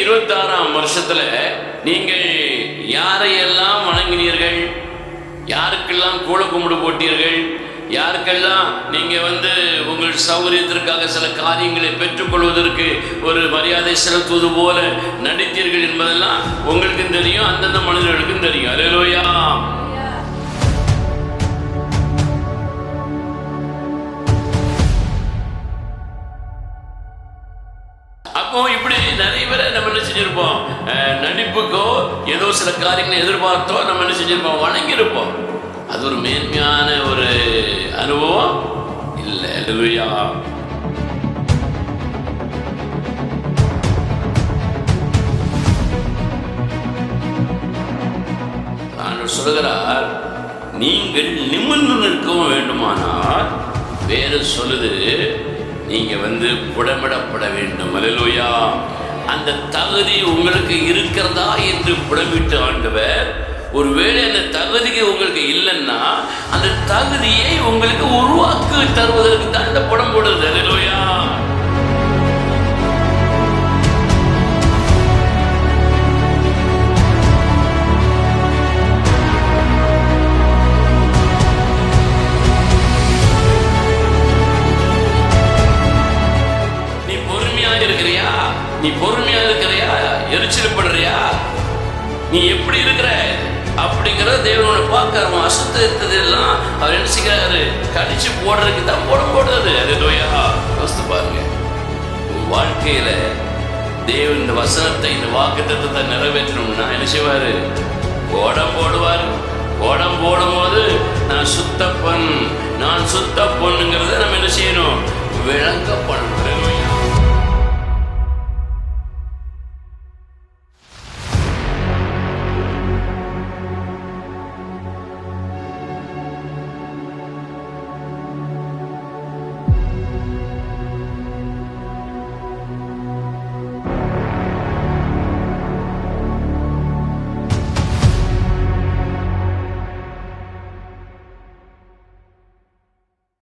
இருபத்தாறாம் வருஷத்துல நீங்கள் யாரையெல்லாம் வணங்கினீர்கள்? யாருக்கெல்லாம் கூழ கும்பிடு போட்டீர்கள்? யாருக்கெல்லாம் நீங்க வந்து உங்கள் சௌகரியத்திற்காக சில காரியங்களை பெற்றுக்கொள்வதற்கு ஒரு மரியாதை செலுத்துவது போல நடித்தீர்கள் என்பதெல்லாம் உங்களுக்கும் தெரியும் அந்தந்த மனிதர்களுக்கும் தெரியும். அலையலோயா அப்போ இப்படி நிறைய பேரை நம்ம என்ன செஞ்சிருப்போம்? அஹ், நடிப்புக்கோ ஏதோ சில காரியங்களை எதிர்பார்த்தோ நம்ம என்ன செஞ்சிருப்போம்? வணங்கியிருப்போம். அது ஒரு மேன்மையான ஒரு அனுபவம்? இல்லை அல்லேலூயா ஆண்டவர் சொல்லுகிறார் நீங்கள் நிமிர்ந்து நிற்கவும் வேண்டுமானால் வேறு சொல்லுது நீங்கள் வந்து புடமிடப்பட வேண்டும். அலலோயா அந்த தகுதி உங்களுக்கு இருக்கிறதா என்று புடமிட்டு ஆண்டவர் ஒருவேளை அந்த தகுதிக்கு உங்களுக்கு இல்லைன்னா அந்த தகுதியை உங்களுக்கு உருவாக்கு தருவதற்கு தான் இந்த நீ பொறுமையா இருக்கிறியா? எரிச்சல் படுறியா? நீ எப்படி இருக்கிற? அப்படிங்கிறத தேவனோட பார்க்கற அசுத்தத்தை எல்லாம் அவர் என்ன செய்கிறாரு? கடிச்சு போடுறதுக்கு தான் போட போடுறது அது நோயா யோசித்து பாருங்க. வாழ்க்கையில தேவன் இந்த வசனத்தை இந்த வாக்கு தத்துவத்தை நிறைவேற்றணும்னா என்ன செய்வாரு? ஓடம் போடுவார். ஓடம் போடும்போது நான் சுத்த பொன் நான் சுத்த பொண்ணுங்கிறத நம்ம என்ன செய்யணும்? செய்ய